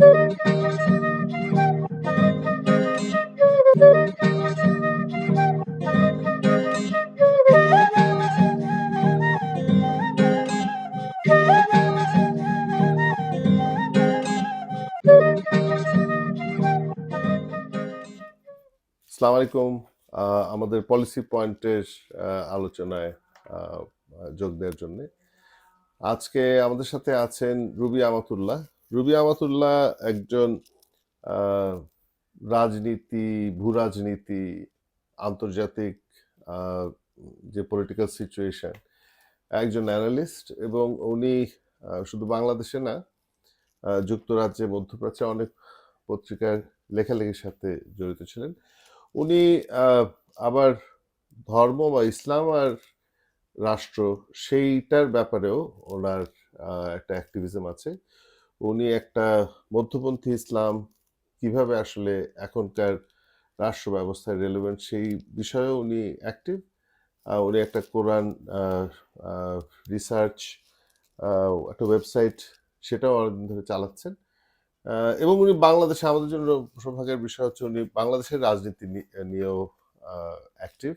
আসসালামু আলাইকুম। আমাদের পলিসি পয়েন্টের আলোচনায় যোগ দেওয়ার জন্য। আজকে আমাদের সাথে আছেন রুবি আমাতুল্লাহ। রুবি আমাতুল্লাহ একজন রাজনীতি ভূ রাজনীতি আন্তর্জাতিক যে পলিটিক্যাল সিচুয়েশন একজন অ্যানালিস্ট এবং উনি শুধু বাংলাদেশে না যুক্তরাজ্যে, মধ্যপ্রাচ্যে অনেক পত্রিকার লেখালেখির সাথে জড়িত ছিলেন। উনি আবার ধর্ম বা ইসলাম আর রাষ্ট্র সেইটার ব্যাপারেও ওনার একটা অ্যাক্টিভিজম আছে। উনি একটা মধ্যপন্থী ইসলাম, কীভাবে আসলে এখনকার রাষ্ট্র ব্যবস্থায় রেলেভেন্ট সেই বিষয়েও উনি অ্যাক্টিভ উনি একটা কোরআন রিসার্চ একটা ওয়েবসাইট সেটাও অনেকদিন ধরে চালাচ্ছেন। এবং উনি বাংলাদেশে, আমাদের জন্য সৌভাগ্যের বিষয় হচ্ছে উনি বাংলাদেশের রাজনীতি নিয়েও অ্যাক্টিভ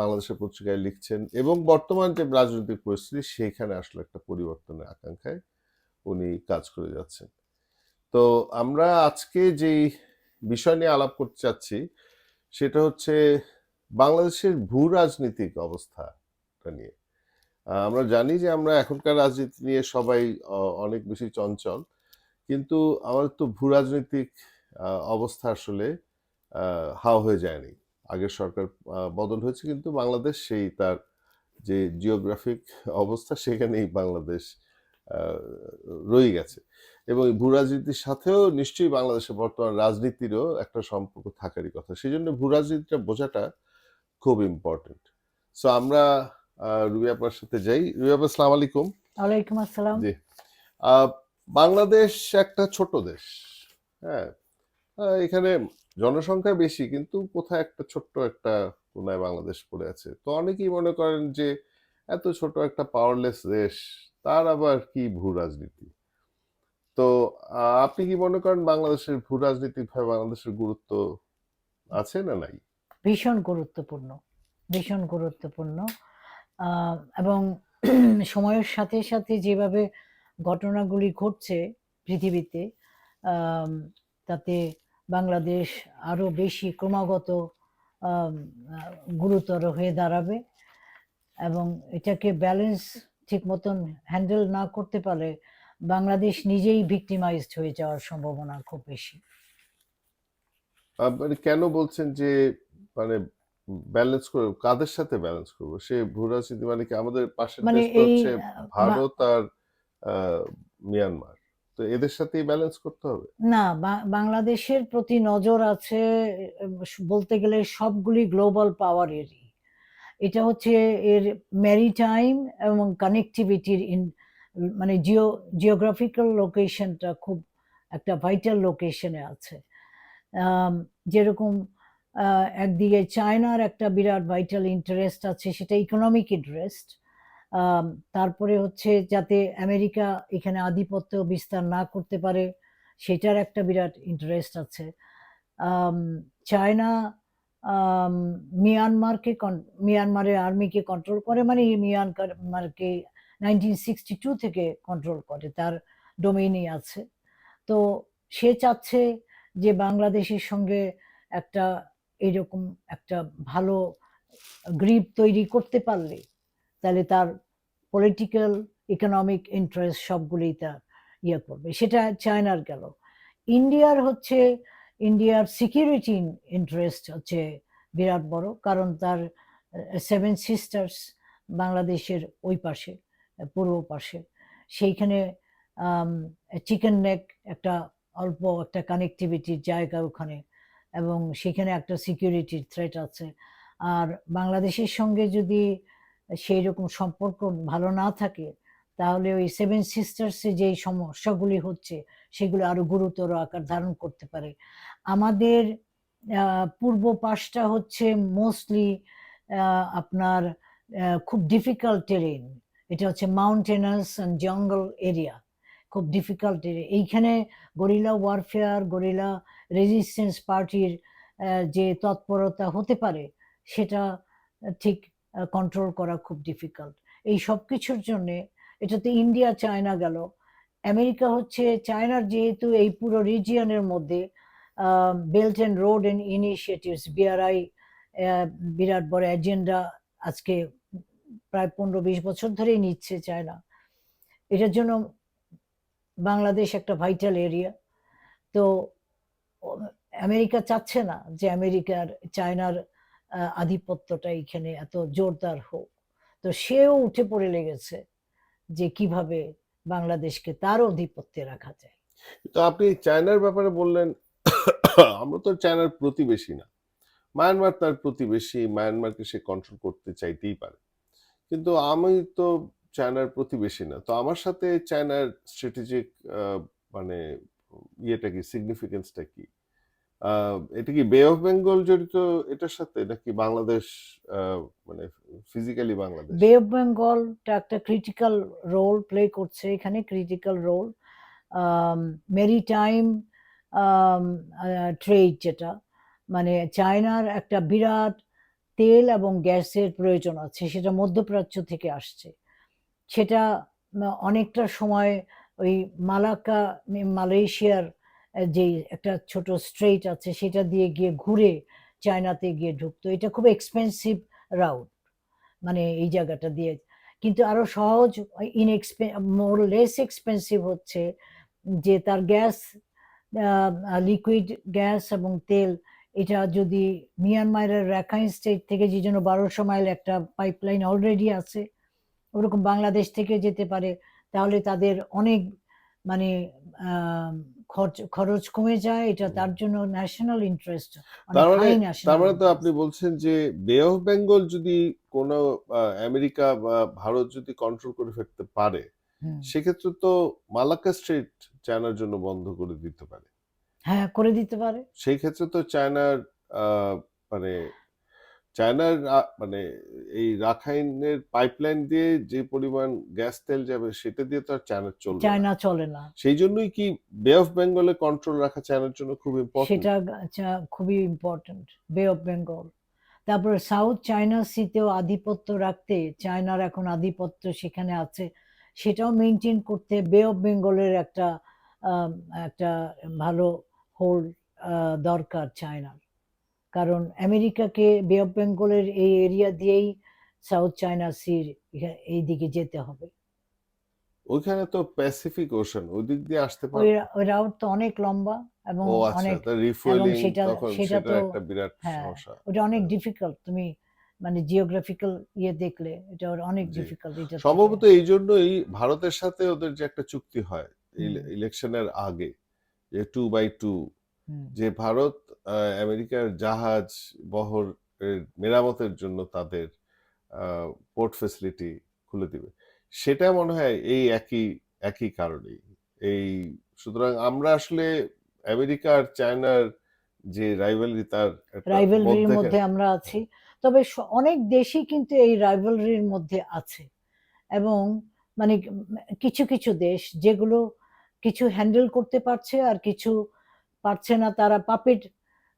বাংলাদেশের পত্রিকায় লিখছেন এবং বর্তমান যে রাজনৈতিক পরিস্থিতি, সেইখানে আসলে একটা পরিবর্তনের আকাঙ্ক্ষায় উনি কাজ করে যাচ্ছেন। তো আমরা আজকে যেই বিষয় নিয়ে আলাপ করতে চাচ্ছি, সেটা হচ্ছে বাংলাদেশের ভূ রাজনৈতিক অবস্থাটা নিয়ে। আমরা জানি যে আমরা এখনকার রাজনীতি নিয়ে সবাই অনেক বেশি চঞ্চল, কিন্তু আমার তো ভূ রাজনৈতিক অবস্থা আসলে হাও হয়ে যায়নি। আগের সরকার বদল হয়েছে, কিন্তু বাংলাদেশ সেই তার যে জিওগ্রাফিক অবস্থা, সেখানেই বাংলাদেশ রয়ে গেছে। এবং এই ভূ রাজনীতির সাথেও নিশ্চয়ই বাংলাদেশের বর্তমান রাজনীতিরও একটা সম্পর্ক থাকারই কথা। সেই জন্য ভূ রাজনীতিটা বোঝাটা খুব ইম্পর্টেন্ট সো আমরা রুবি আপনার সাথে যাই। রুবি আপা সালাম আলাইকুম। ওয়ালাইকুম আসসালাম। জি। আহ, বাংলাদেশ একটা ছোট দেশ। হ্যাঁ। এখানে জনসংখ্যা বেশি কিন্তু কোথায় একটা ছোট্ট একটা কোনায় বাংলাদেশ পড়ে আছে। তো অনেকেই মনে করেন যে এত ছোট একটা পাওয়ারলেস দেশ তার আবার কি ভূ রাজনীতি? তো আপনি কি মনে করেন বাংলাদেশের ভূ রাজনীতি বাংলাদেশের গুরুত্ব আছে না নাই? ভীষণ গুরুত্বপূর্ণ ভীষণ গুরুত্বপূর্ণ। এবং সময়ের সাথে সাথে যেভাবে ঘটনাগুলি ঘটছে পৃথিবীতে তাতে বাংলাদেশ আরও বেশি ক্রমাগত গুরুতর হয়ে দাঁড়াবে এবং এটাকে ব্যালেন্স ঠিক মতন হ্যান্ডেল না করতে পারলে বাংলাদেশ নিজেই ভিক্টিমাইজড হয়ে যাওয়ার সম্ভাবনা খুব বেশি। আহ, মানে কেন বলছেন যে মানে ব্যালেন্স করে কাদের সাথে ব্যালেন্স করব? সে ভূ রাজনীতি মানে কি আমাদের পাশের মানে হচ্ছে ভারত আর মিয়ানমার। তো এদের সাথেই ব্যালেন্স করতে হবে? না বাংলাদেশের প্রতি নজর আছে বলতে গেলে সবগুলি গ্লোবাল পাওয়ারেরই এটা হচ্ছে এর ম্যারিটাইম এবং কানেক্টিভিটির ইন মানে জিও জিওগ্রাফিক্যাল লোকেশনটা খুব একটা ভাইটাল লোকেশনে আছে। যেরকম একদিকে চায়নার একটা বিরাট ভাইটাল ইন্টারেস্ট আছে, সেটা ইকোনমিক ইন্টারেস্ট তারপরে হচ্ছে যাতে আমেরিকা এখানে আধিপত্য বিস্তার না করতে পারে, সেটার একটা বিরাট ইন্টারেস্ট আছে। চায়না মিয়ানমারকে মিয়ানমারের আর্মিকে কন্ট্রোল করে মানে মিয়ানমারকে নাইনটিন সিক্সটি টু থেকে কন্ট্রোল করে, তার ডোমেইনই আছে। তো সে চাচ্ছে যে বাংলাদেশের সঙ্গে একটা এরকম একটা ভালো গ্রিপ তৈরি করতে পারলে, তাহলে তার পলিটিক্যাল ইকোনমিক ইন্টারেস্ট সবগুলোই তার ইয়ে করবে। সেটা চায়নার গেল। ইন্ডিয়ার হচ্ছে ইন্ডিয়ার সিকিউরিটি ইন্টারেস্ট হচ্ছে বিরাট বড়, কারণ তার সেভেন সিস্টার্স বাংলাদেশের ওই পাশে, পূর্ব পাশে। সেইখানে চিকেন নেক একটা অল্প একটা কানেক্টিভিটির জায়গা ওখানে, এবং সেখানে একটা সিকিউরিটির থ্রেট আছে। আর বাংলাদেশের সঙ্গে যদি সেই রকম সম্পর্ক ভালো না থাকে তাহলে ওই সেভেন সিস্টার্সে যেই সমস্যাগুলি হচ্ছে, সেগুলো আরও গুরুতর আকার ধারণ করতে পারে। আমাদের পূর্ব পাশটা হচ্ছে মোস্টলি আপনার খুব ডিফিকাল্ট টেরেন এটা হচ্ছে মাউন্টেনাস অ্যান্ড জঙ্গল এরিয়া খুব ডিফিকাল্ট এইখানে গরিলা ওয়ারফেয়ার গরিলা রেজিস্ট্যান্স পার্টির যে তৎপরতা হতে পারে, সেটা ঠিক কন্ট্রোল করা খুব ডিফিকাল্ট এই সব কিছুর জন্যে এটাতে ইন্ডিয়া চায়না গেল। আমেরিকা হচ্ছে চায়নার যেহেতু এই পুরো রিজিয়নের মধ্যে belt and road and initiatives BRI বিরাট বড় এজেন্ডা আজকে প্রায় পনেরো বিশ বছর ধরেই নিচ্ছে চায়না এটার জন্য বাংলাদেশ একটা ভাইটাল এরিয়া তো আমেরিকা চাচ্ছে না যে আমেরিকার চায়নার আধিপত্যটা এখানে এত জোরদার হোক। তো সেও উঠে পড়ে লেগেছে। যে কীভাবে বাংলাদেশকে তার আধিপত্যে রাখা যায়। তো আপনি চায়নার ব্যাপারে বললেন, আমরা তো চায়নার প্রতিবেশী না। মায়ানমার তার প্রতিবেশী, মায়ানমারকে সে কন্ট্রোল করতে চাইতেই পারে। কিন্তু আমি তো চায়নার প্রতিবেশী না। তো আমার সাথে চায়নার স্ট্র্যাটেজিক মানে ইয়েটা কি সিগনিফিকেন্সটা কি? এটা কি বে অফ বেঙ্গল জড়িত এটার সাথে? নাকি বাংলাদেশ মানে ফিজিক্যালি বাংলাদেশ? বে অফ বেঙ্গলটা একটা ক্রিটিক্যাল রোল প্লে করছে এখানে ক্রিটিক্যাল রোল মেরিটাইম ট্রেড যেটা মানে চায়নার একটা বিরাট তেল এবং গ্যাসের প্রয়োজন আছে, সেটা মধ্যপ্রাচ্য থেকে আসছে। সেটা অনেকটা সময় ওই মালাক্কা মালয়েশিয়ার যে একটা ছোট স্ট্রেট আছে, সেটা দিয়ে গিয়ে ঘুরে চায়নাতে গিয়ে ঢুকতো। এটা খুব এক্সপেন্সিভ রাউট মানে এই জায়গাটা দিয়ে। কিন্তু আরও সহজ ইনএক্সপে মোর লেস এক্সপেন্সিভ হচ্ছে যে তার গ্যাস লিকুইড গ্যাস এবং তেল, এটা যদি মিয়ানমারের রাখাইন স্টেট থেকে যে জন্য বারোশো মাইল একটা পাইপলাইন অলরেডি আছে, ওরকম বাংলাদেশ থেকে যেতে পারে, তাহলে তাদের অনেক মানে খরচ খরচ কমে যায় এটা তার জন্য ন্যাশনাল ইন্টারেস্ট তার মানে তার মানে তো আপনি বলছেন যে বে অফ বেঙ্গল যদি কোনো আমেরিকা বা ভারত যদি কন্ট্রোল করে ফেলতে পারে সেক্ষেত্রে তো মালাক্কা স্ট্রিট চায়নার জন্য বন্ধ করে দিতে পারে। হ্যাঁ করে দিতে পারে। সেই ক্ষেত্রে তো চায়নার মানে চায়নার মানে এই রাখাইনের পাইপলাইন দিয়ে যে পরিমাণ গ্যাস তেল যাবে সেটা দিয়ে তো আর চায়না চলবে চায়না চলে না। সেই জন্যই কি বে অফ বেঙ্গলে কন্ট্রোল রাখা চায়নার জন্য খুব ইম্পর্টেন্ট সেটা খুবই ইম্পর্টেন্ট বে অফ বেঙ্গল তারপরে সাউথ চায়না সিতেও আধিপত্য রাখতে চায়নার এখন আধিপত্য সেখানে আছে সেটাও মেনটেন করতে বে অফ বেঙ্গলের একটা একটা ভালো হোল্ড দরকার চায়নার। কারণ আমেরিকাকে বে অফ বেঙ্গলের এই এরিয়া দিয়েই সাউথ চায়না সির এই দিকে যেতে হবে। ওইখানে তো প্যাসিফিক ওশান ওই দিক দিয়ে আসতে পারে ওই রাউট তো অনেক লম্বা এবং আচ্ছা অনেক রিফুয়েলিং সেটা সেটা তো একটা বিরাট হ্যাঁ সমস্যা। ওটা অনেক ডিফিকাল্ট তুমি মানে জিওগ্রাফিক্যাল ইয়ে দেখলে এটা অনেক ডিফিকাল্ট এটা সম্ভবত এই জন্যই ভারতের সাথে ওদের যে একটা চুক্তি হয় ইলেকশনের আগে যে টু বাই টু যে ভারত আমেরিকার জাহাজ বহর মেরামতের জন্য তাদের পোর্ট ফেসিলিটি খুলে দিবে। সেটা মনে হয় এই একই একই কারণেই। এই সুতরাং আমরা আসলে আমেরিকা আর চায়নার যে রাইভালরি তার রাইভেলরির মধ্যে- মধ্যে আমরা আছি। তবে অনেক দেশই কিন্তু এই রাইভেলরির মধ্যে আছে। এবং মানে কিছু কিছু দেশ যেগুলো কিছু হ্যান্ডেল করতে পারছে আর কিছু পারছে না তারা পাপেট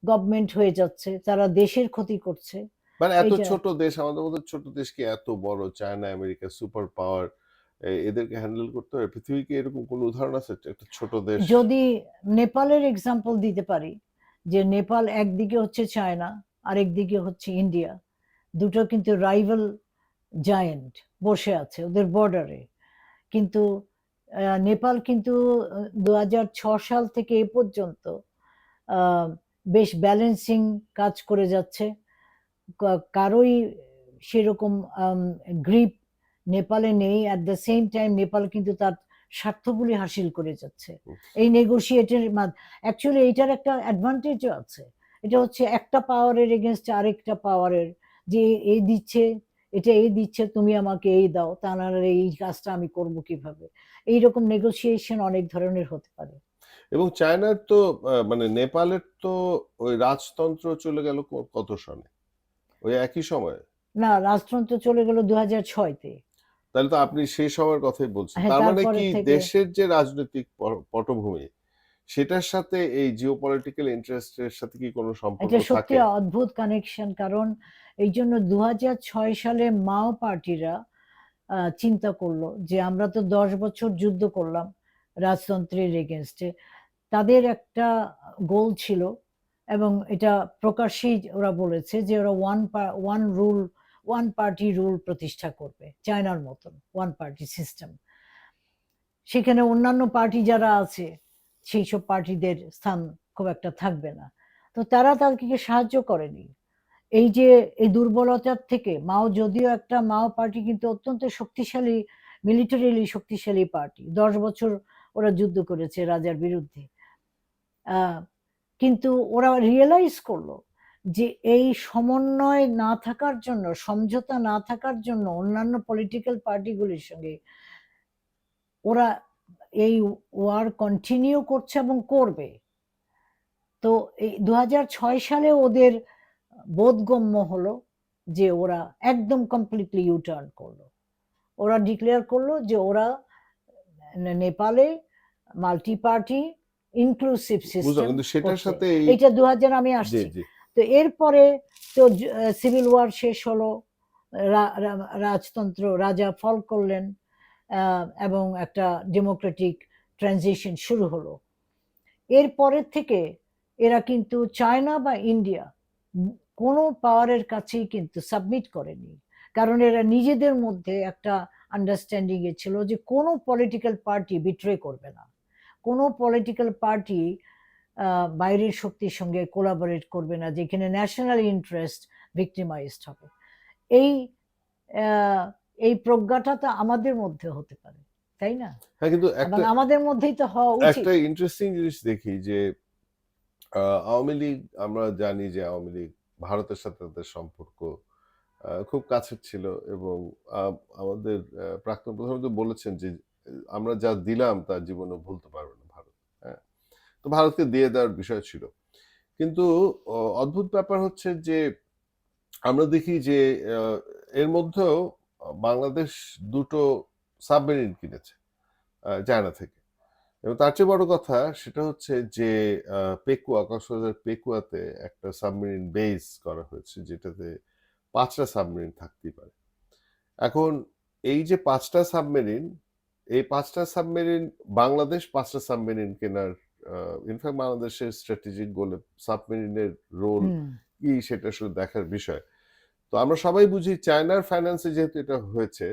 গভর্নমেন্ট হয়ে যাচ্ছে তারা দেশের ক্ষতি করছে। মানে এত ছোট দেশ আমাদের মধ্যে ছোট দেশ কি এত বড়? চায়না আমেরিকা সুপার পাওয়ার এদেরকে হ্যান্ডেল করতে হবে? পৃথিবী কি এরকম কোন উদাহরণ আছে? একটা ছোট দেশ। যদি নেপালের এক্সাম্পল দিতে পারি যে নেপাল একদিকে হচ্ছে চায়না আরেক দিকে হচ্ছে ইন্ডিয়া দুটো কিন্তু রাইভাল জায়েন্ট বসে আছে ওদের বর্ডারে কিন্তু নেপাল কিন্তু দু সাল থেকে এ পর্যন্ত বেশ ব্যালেন্সিং কাজ করে যাচ্ছে। কারোই সেরকম গ্রিপ নেপালে নেই। At the same time Nepal কিন্তু তার স্বার্থগুলি হাসিল করে যাচ্ছে। এই নেগোসিয়েটের অ্যাকচুয়ালি এইটার একটা অ্যাডভান্টেজও আছে। এটা হচ্ছে একটা পাওয়ারের এগেনস্ট আরেকটা পাওয়ারের যে এ দিচ্ছে এটা এই দিচ্ছে তুমি আমাকে এই দাও তা নাহলে এই কাজটা আমি করব কীভাবে? এইরকম নেগোসিয়েশন অনেক ধরনের হতে পারে। এবং চায়নার তো মানে নেপালের তো ওই রাজতন্ত্র চলে গেল কত সনে ওই একই সময়ে? না রাজতন্ত্র চলে গেল দু হাজার ছয়তে তাহলে তো আপনি সেই সময়ের কথাই বলছেন। হ্যাঁ, তার মানে কি দেশের যে রাজনৈতিক পটভূমি সেটার সাথে এই জিও পলিটিক্যাল ইন্টারেস্টের সাথে কি কোনো সম্পর্ক এটা সত্যি অদ্ভুত কানেকশন কারণ এই জন্য দু সালে মাও পার্টিরা চিন্তা করল যে আমরা তো দশ বছর যুদ্ধ করলাম রাজতন্ত্রের এগেনস্টে তাদের একটা গোল ছিল এবং এটা প্রকাশ্যেই ওরা বলেছে যে ওরা one one rule one party rule প্রতিষ্ঠা করবে চায়নার মতন ওয়ান পার্টি সিস্টেম সেখানে অন্যান্য পার্টি যারা আছে সেই সব পার্টিদের স্থান খুব একটা থাকবে না। তো তারা তাদেরকে সাহায্য করেনি। এই যে, এই দুর্বলতার থেকে মাও যদিও একটা মাও পার্টি কিন্তু অত্যন্ত শক্তিশালী, মিলিটারিলি শক্তিশালী পার্টি। দশ বছর ওরা যুদ্ধ করেছে রাজার বিরুদ্ধে। কিন্তু ওরা রিয়েলাইজ করল যে এই সমন্বয় না থাকার জন্য, সমঝোতা না থাকার জন্য অন্যান্য পলিটিক্যাল পার্টিগুলির সঙ্গে ওরা এই ওয়ার কন্টিনিউ করছে এবং করবে। তো এই দু হাজার ছয় সালে ওদের বোধগম্য হলো যে ওরা একদম কমপ্লিটলি ইউটার্ন করল। ওরা ডিক্লেয়ার করল যে ওরা নেপালে মাল্টি পার্টি ইনক্লুসিভ সিস্টেম কিন্তু সেটার সাথে এটা দু হাজার আমি আসছি। তো এরপরে তো সিভিল ওয়ার শেষ হলো রাজতন্ত্র রাজা ফল করলেন। এবং একটা ডেমোক্রেটিক ট্রানজিশন শুরু হলো। এরপরের থেকে এরা কিন্তু চায়না বা ইন্ডিয়া কোনো পাওয়ারের কাছেই কিন্তু সাবমিট করেনি। কারণ এরা নিজেদের মধ্যে একটা আন্ডারস্ট্যান্ডিং এ ছিল যে কোনো পলিটিক্যাল পার্টি বিট্রে করবে না। কোনো পলিটিক্যাল পার্টি বাইরের শক্তির সঙ্গে কোলাবোরেট করবে না, যেখানে ন্যাশনাল ইন্টারেস্ট ভিক্টিমাইজড হবে। এই এই প্রজ্ঞাটা তো আমাদের মধ্যে হতে পারে তাই না? হ্যাঁ কিন্তু আমাদের মধ্যেই তো হওয়া উচিত। একটা ইন্টারেস্টিং জিনিস দেখি যে আওয়ামী লীগ আমরা জানি যে আওয়ামী লীগ ভারতের সাথে তাদের সম্পর্ক খুব কাছের ছিল এবং আমাদের প্রাক্তন প্রধানমন্ত্রী বলেছেন যে আমরা যা দিলাম তা জীবনে ভুলতে পারবে না ভারত হ্যাঁ? তো ভারতকে দিয়ে দেওয়ার বিষয় ছিল। কিন্তু অদ্ভুত ব্যাপার হচ্ছে যে আমরা দেখি যে এর মধ্যেও বাংলাদেশ দুটো সাবমেরিন কিনেছে চায়না থেকে। এবং তার চেয়ে বড় কথা সেটা হচ্ছে যে পেকুয়া কক্সবাজার পেকুয়াতে একটা সাবমেরিন বেস করা হয়েছে যেটাতে পাঁচটা সাবমেরিন থাকতেই পারে। এখন এই যে পাঁচটা সাবমেরিন এই পাঁচটা সাবমেরিন বাংলাদেশ পাঁচটা সাবমেরিন কেনার ইনফ্যাক্ট বাংলাদেশের স্ট্র্যাটেজিক গোলে সাবমেরিনের রোল কি সেটা শুধু দেখার বিষয়। তো আমরা সবাই বুঝি চায়নার ফাইন্যান্সে যেহেতু এটা হয়েছে,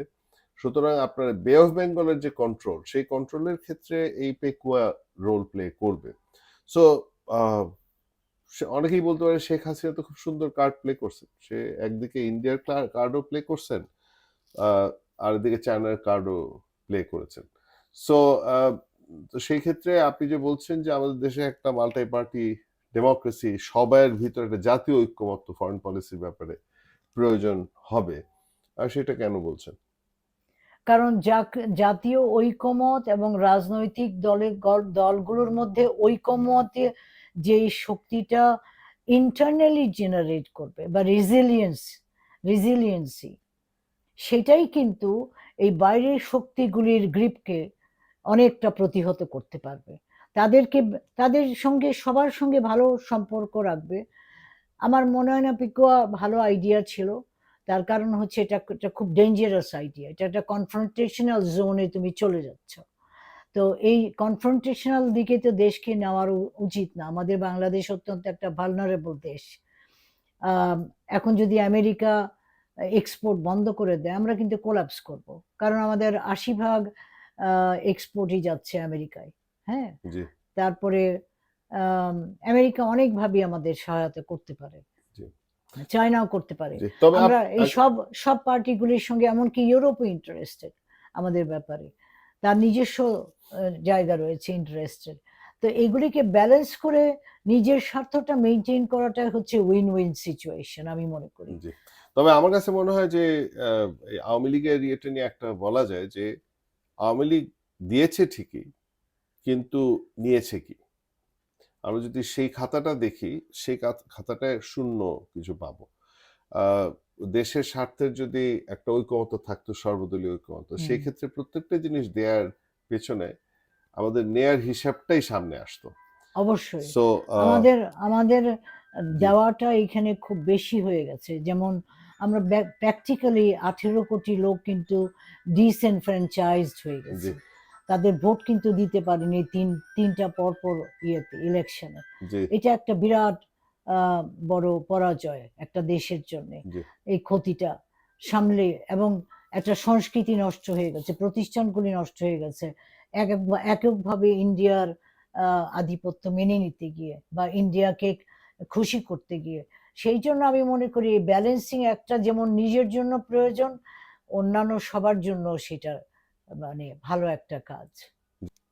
সুতরাং আপনার বে অফ বেঙ্গলের যে কন্ট্রোল সেই কন্ট্রোলের ক্ষেত্রে এই পেকুয়া রোল প্লে করবে। সো অনেকেই বলতে পারে শেখ হাসিনা তো খুব সুন্দর কার্ড প্লে করছেন। সে একদিকে ইন্ডিয়ার কার্ডও প্লে করছেন আর এদিকে চায়নার কার্ডও প্লে করেছেন। সো তো সেই ক্ষেত্রে আপনি যে বলছেন যে আমাদের দেশে একটা মাল্টি পার্টি ডেমোক্রেসি সবাইয়ের ভিতরে একটা জাতীয় ঐক্যমত্য ফরেন পলিসির ব্যাপারে প্রয়োজন হবে। আর সেটা কেন বলছেন? কারণ জাতীয় ঐকমত এবং রাজনৈতিক দলের দলগুলোর মধ্যে ঐকমতে যে শক্তিটা ইন্টারনালি জেনারেট করবে বা রেজিলিয়েন্স রেজিলিয়েন্সি সেটাই কিন্তু এই বাইরের শক্তিগুলির গ্রিপকে অনেকটা প্রতিহত করতে পারবে। তাদেরকে, তাদের সঙ্গে, সবার সঙ্গে ভালো সম্পর্ক রাখবে। আমার মনে হয় না পিকুয়া ভালো আইডিয়া ছিল। তার কারণ হচ্ছে এটা এটা খুব ডেঞ্জারাস আইডিয়া এটা একটা কনফ্রন্টেশনাল জোনে তুমি চলে যাচ্ছ। তো এই কনফ্রন্টেশনাল দিকে তো দেশকে নেওয়ার উচিত না। আমাদের বাংলাদেশ অত্যন্ত একটা ভালনারেবল দেশ। এখন যদি আমেরিকা এক্সপোর্ট বন্ধ করে দেয় আমরা কিন্তু কোলাপস করব। কারণ আমাদের আশি ভাগ এক্সপোর্টই যাচ্ছে আমেরিকায় হ্যাঁ? তারপরে আমেরিকা অনেকভাবে আমাদের সহায়তা করতে পারে। চায়নাও করতে পারে। আমরা এই সব সব পার্টিগুলির সঙ্গে এমনকি ইউরোপও ইন্টারেস্টেড আমাদের ব্যাপারে। তার নিজস্ব জায়গা রয়েছে ইন্টারেস্টেড তো এগুলিকে ব্যালেন্স করে নিজের স্বার্থটা মেনটেন করাটা হচ্ছে উইন উইন সিচুয়েশন আমি মনে করি। তবে আমার কাছে মনে হয় যে আওয়ামী লীগের ইয়েটা নিয়ে একটা বলা যায় যে আওয়ামী লীগ দিয়েছে ঠিকই কিন্তু নিয়েছে কি? আমরা যদি সেই খাতাটা দেখি সেই খাতাটায় শূন্য কিছু পাবো। দেশের স্বার্থের যদি একটা ঐকমত্য থাকতো সর্বদলীয় হুম। সেই ক্ষেত্রে প্রত্যেকটা জিনিস দেওয়ার পেছনে আমাদের নেয়ার হিসাবটাই সামনে আসতো। অবশ্যই। সো আমাদের আমাদের দেওয়াটা এখানে খুব বেশি হয়ে গেছে। যেমন আমরা প্র্যাকটিক্যালি আঠেরো কোটি লোক কিন্তু ডিসেনফ্র্যাঞ্চাইজড হয়ে গেছে। তাদের ভোট কিন্তু দিতে পারেনি তিন তিনটা পরপর ইয়েতে ইলেকশনে এটা একটা বিরাট বড় পরাজয় একটা দেশের জন্য। এই ক্ষতিটা সামলে এবং একটা সংস্কৃতি নষ্ট হয়ে গেছে প্রতিষ্ঠানগুলি নষ্ট হয়ে গেছে। এক এক- এককভাবে ইন্ডিয়ার আহ, আধিপত্য মেনে নিতে গিয়ে বা ইন্ডিয়াকে খুশি করতে গিয়ে সেই জন্য আমি মনে করি ব্যালেন্সিং একটা যেমন নিজের জন্য প্রয়োজন অন্যান্য সবার জন্য সেটা মানে ভালো একটা কাজ।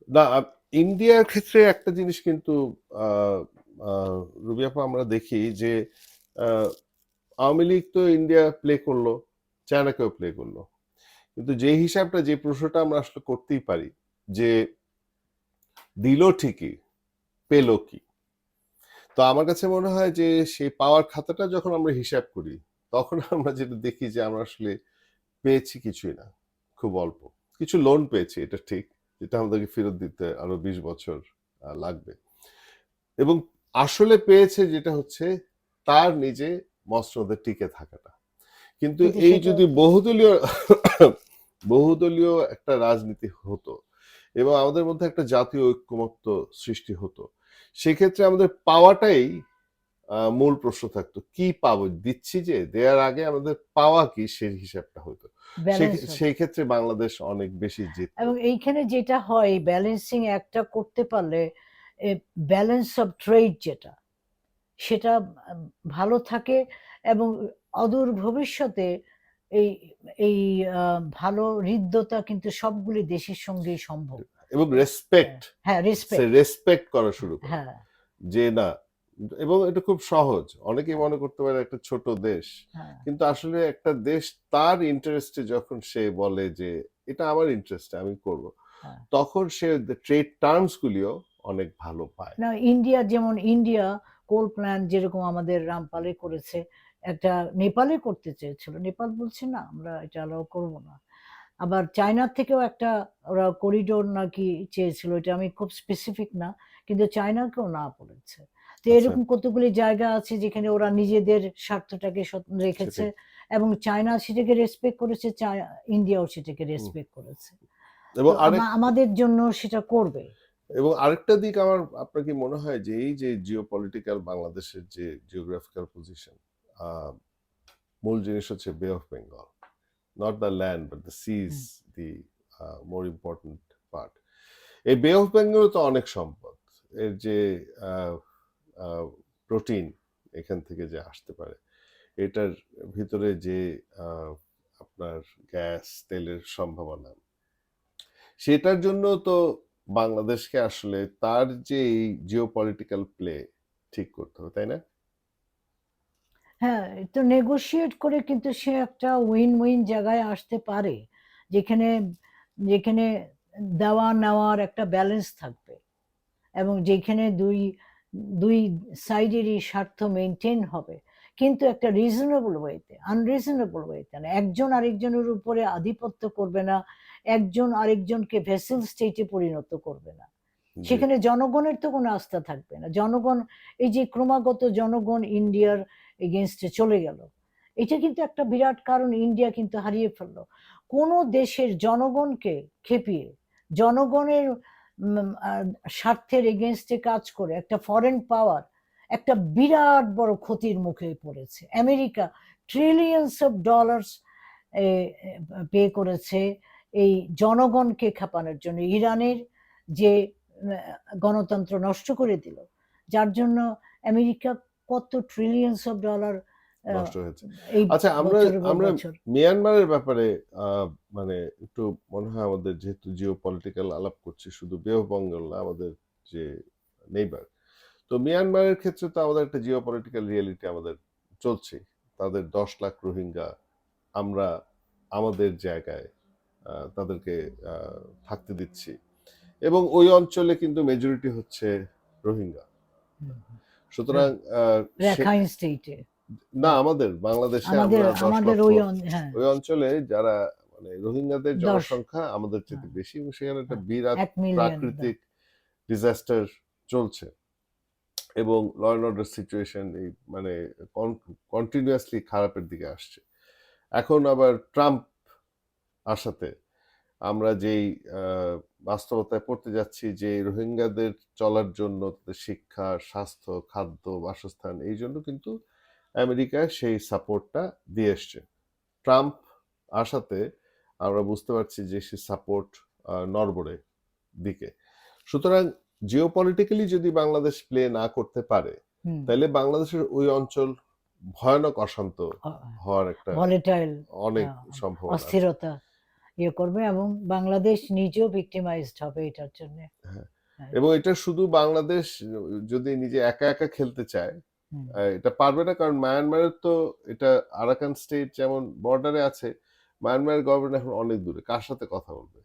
না ইন্ডিয়ার ক্ষেত্রে একটা জিনিস কিন্তু আহ, আহ, রুবি আমরা দেখি যে আওয়ামী লীগ তো ইন্ডিয়া প্লে করল চায়নাকেও প্লে করল। কিন্তু যে হিসাবটা যে প্রশ্নটা আমরা আসলে করতেই পারি যে দিল ঠিকই পেল কি? তো আমার কাছে মনে হয় যে সেই পাওয়ার খাতাটা যখন আমরা হিসাব করি তখন আমরা যেটা দেখি যে আমরা আসলে পেয়েছি কিছুই না খুব অল্প। কিছু লোন পেয়েছি এটা ঠিক যেটা আমাদেরকে ফেরত দিতে আরও বিশ বছর লাগবে। এবং আসলে পেয়েছে যেটা হচ্ছে তার নিজে মসনদে টিকে থাকাটা। কিন্তু এই যদি বহুদলীয় বহুদলীয় একটা রাজনীতি হতো এবং আমাদের মধ্যে একটা জাতীয় ঐক্যমত্য সৃষ্টি হতো সেক্ষেত্রে আমাদের পাওয়াটাই মূল প্রশ্ন থাকতো কি পাবো? দিচ্ছি যে দেওয়ার আগে আমাদের পাওয়া কি? সেই হিসাবটা হতো। সেই ক্ষেত্রে বাংলাদেশ অনেক বেশি জিত এবং এইখানে যেটা হয় ব্যালেন্সিং একটা করতে পারলে ব্যালেন্স অফ ট্রেড যেটা সেটা ভালো থাকে এবং অদূর ভবিষ্যতে এই এই ভালো হৃদ্যতা কিন্তু সবগুলি দেশের সঙ্গেই সম্ভব। এবং রেসপেক্ট হ্যাঁ রেসপেক্ট রেসপেক্ট করা শুরু হ্যাঁ। যে না এবং এটা খুব সহজ। অনেকেই মনে করতে পারে একটা ছোট দেশ হ্যাঁ। কিন্তু আসলে একটা দেশ তার ইন্টারেস্টে যখন সে বলে যে এটা আমার ইন্টারেস্টে আমি করব। হ্যাঁ। তখন সে ট্রেড টার্মস গুলিও অনেক ভালো পায়। না ইন্ডিয়া যেমন ইন্ডিয়া কোল প্ল্যান্ট যেরকম আমাদের রামপালে করেছে একটা নেপালে করতে চেয়েছিল। নেপাল বলছে না আমরা এটা অ্যালাউ করব না। আবার চায়নার থেকেও একটা ওরা করিডোর নাকি চেয়েছিল এটা আমি খুব স্পেসিফিক না কিন্তু চায়নাকেও না বলেছে। তো আচ্ছা। এরকম কতগুলি জায়গা আছে যেখানে ওরা নিজেদের স্বার্থটাকে রেখেছে এবং চায়না সেটাকে রেসপেক্ট করেছে ইন্ডিয়াও সেটাকে রেসপেক্ট করেছে। এবং আমাদের জন্য সেটা করবে। এবং আরেকটা দিক আমার আপনার কি মনে হয় যে এই যে জিও পলিটিক্যাল বাংলাদেশের যে জিওগ্রাফিক্যাল পজিশন মূল জিনিস হচ্ছে bay of Bengal not the land but the seas the more important part এই বে অফ বেঙ্গল তো অনেক সম্পদ। এর যে প্রোটিন এখান থেকে যে আসতে পারে। এটার ভিতরে যে আপনার গ্যাস, তেলের সম্ভাবনা। সেটার জন্য তো বাংলাদেশকে আসলে তার যে এই জিও পলিটিক্যাল প্লে ঠিক করতে হবে, তাই না? হ্যাঁ তো নেগোশিয়েট করে কিন্তু সে একটা উইন উইন জায়গায় আসতে পারে, যেখানে যেখানে দেওয়া নেওয়ার একটা ব্যালেন্স থাকবে। এবং যেখানে দুই দুই সাইডেরই স্বার্থ মেনটেন হবে। কিন্তু একটা রিজনেবল ওয়েতে আনরিজনেবল ওয়েতে না একজন আরেকজনের উপরে আধিপত্য করবে না একজন আরেকজনকে ভেসেল স্টেটে পরিণত করবে না। সেখানে জনগণের তো কোনো আস্থা থাকবে না। জনগণ এই যে ক্রমাগত জনগণ ইন্ডিয়ার এগেনস্টে চলে গেল এটা কিন্তু একটা বিরাট কারণ ইন্ডিয়া কিন্তু হারিয়ে ফেলল। কোনো দেশের জনগণকে খেপিয়ে জনগণের স্বার্থের এগেনস্টে কাজ করে, একটা ফরেন পাওয়ার একটা বিরাট বড় ক্ষতির মুখে পড়েছে। America trillions of dollars pay করেছে এই জনগণকে খাপানোর জন্য। ইরানের যে গণতন্ত্র নষ্ট করে দিল, যার জন্য আমেরিকা কত ট্রিলিয়ন্স অফ ডলার নষ্ট হয়েছে। আচ্ছা, আমরা- আমরা- মিয়ানমারের ব্যাপারে মানে একটু মনে হয় আমাদের যেহেতু জিও পলিটিক্যাল আলাপ করছি শুধু বে অফ বেঙ্গল না আমাদের যে নেইবার তো মিয়ানমারের ক্ষেত্রে তো আমাদের একটা জিও পলিটিক্যাল রিয়েলিটি আমাদের চলছে। তাদের দশ লাখ রোহিঙ্গা আমরা আমাদের জায়গায় তাদেরকে আহ, থাকতে দিচ্ছি। এবং ওই অঞ্চলে কিন্তু মেজরিটি হচ্ছে রোহিঙ্গা। সুতরাং রাখাইন স্টেটে না আমাদের বাংলাদেশে আমাদের আমাদের ওই হ্যাঁ। ওই অঞ্চলে যারা মানে রোহিঙ্গাদের জনসংখ্যা আমাদের চেয়ে হ্যাঁ। বেশি এবং সেখানে একটা হ্যাঁ, বিরাট প্রাকৃতিক ডিজাস্টার চলছে। এবং ল অ্যান্ড অর্ডার সিচুয়েশন এই মানে কন্টিনিউয়াসলি খারাপের দিকে আসছে। এখন আবার ট্রাম্প আসাতে আমরা যেই আহ, বাস্তবতায় পড়তে যাচ্ছি যে রোহিঙ্গাদের চলার জন্য তাদের শিক্ষা স্বাস্থ্য খাদ্য বাসস্থান এই জন্য কিন্তু আমেরিকা সেই সাপোর্টটা দিয়ে এসছে। ট্রাম্প আসাতে আমরা বুঝতে পারছি যে সে সাপোর্ট নরবরে দিকে। সুতরাং জিওপলিটিক্যালি যদি বাংলাদেশ প্লে না করতে পারে তাহলে বাংলাদেশের ওই অঞ্চল ভয়ানক অশান্ত হওয়ার একটা ভলেটাইল অনেক হ্যাঁ, সম্ভাবনা অস্থিরতা ইয়ে করবে এবং বাংলাদেশ নিজেও ভিক্টিমাইজড হবে এটার জন্য। এবং এটা শুধু বাংলাদেশ যদি নিজে একা একা খেলতে চায় এটা পারবে না কারণ মায়ানমারের তো এটা আরাকান স্টেট যেমন বর্ডারে আছে মায়ানমারের গভর্নমেন্ট এখন অনেক দূরে কার সাথে কথা বলবে?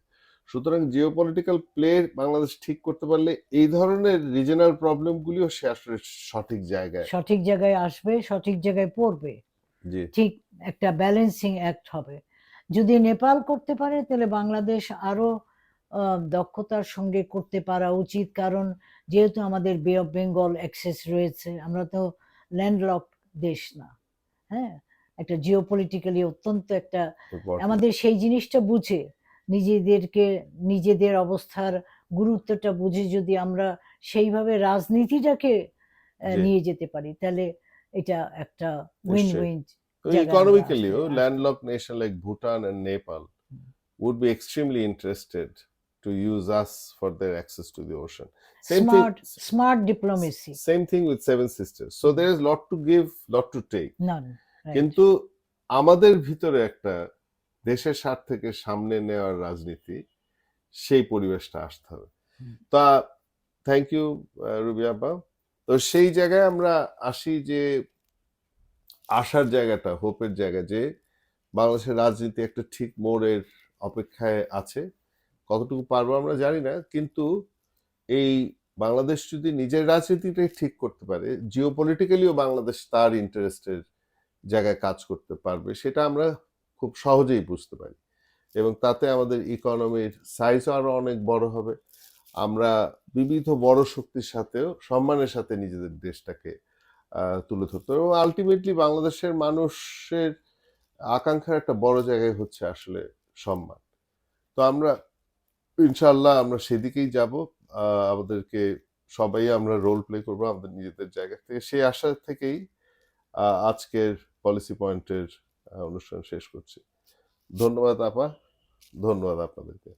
সুতরাং জিও পলিটিক্যাল প্লে বাংলাদেশ ঠিক করতে পারলে এই ধরনের রিজনাল প্রবলেমগুলিও সে আসলে সঠিক জায়গায় সঠিক জায়গায় আসবে সঠিক জায়গায় পড়বে। ঠিক একটা ব্যালেন্সিং অ্যাক্ট হবে। যদি নেপাল করতে পারে তাহলে বাংলাদেশ আরও দক্ষতার সঙ্গে করতে পারা উচিত। কারণ যেহেতু আমাদের বে অফ বেঙ্গল অ্যাক্সেস রয়েছে আমরা তো ল্যান্ডলক দেশ না হ্যাঁ? একটা জিওপলিটিক্যালি অত্যন্ত একটা আমাদের সেই জিনিসটা বুঝে নিজেদেরকে নিজেদের অবস্থার গুরুত্বটা বুঝে যদি আমরা সেইভাবে রাজনীতিটাকে নিয়ে যেতে পারি তাহলে এটা একটা win. Win ইকোনমিক্যালিও landlock nation like Bhutan and Nepal would be extremely interested to use us for their access to the ocean. Same smart thing, smart diplomacy same thing with Seven Sisters. So there is lot to give, lot to take. নন কিন্তু আমাদের ভিতরে একটা দেশের স্বার্থ সামনে নেওয়ার রাজনীতি সেই পরিবেশটা আসতে হবে তা থ্যাংক ইউ রুবি আব্বা তো সেই জায়গায় আমরা আসি যে আসার জায়গাটা হোপের জায়গা যে বাংলাদেশের রাজনীতি একটা ঠিক মোড়ের অপেক্ষায় আছে কতটুকু পারব আমরা জানি না, কিন্তু এই বাংলাদেশ যদি নিজের রাজনীতিটাই ঠিক করতে পারে জিও পলিটিক্যালিও বাংলাদেশ তার ইন্টারেস্টের জায়গায় কাজ করতে পারবে, সেটা আমরা খুব সহজেই বুঝতে পারি। এবং তাতে আমাদের ইকোনমির সাইজও আরও অনেক বড় হবে। আমরা বিবিধ বড় শক্তির সাথেও, সম্মানের সাথে নিজেদের দেশটাকে তুলে ধরতে এবং আলটিমেটলি বাংলাদেশের মানুষের আকাঙ্ক্ষার একটা বড় জায়গায় হচ্ছে আসলে সম্মান। তো আমরা ইনশাল্লাহ আমরা সেদিকেই যাব। আমাদেরকে সবাই আমরা রোল প্লে করব আমাদের নিজেদের জায়গা থেকে। সেই আশা থেকেই আজকের পলিসি পয়েন্টের অনুষ্ঠান শেষ করছি। ধন্যবাদ আপা। ধন্যবাদ আপনাদেরকে।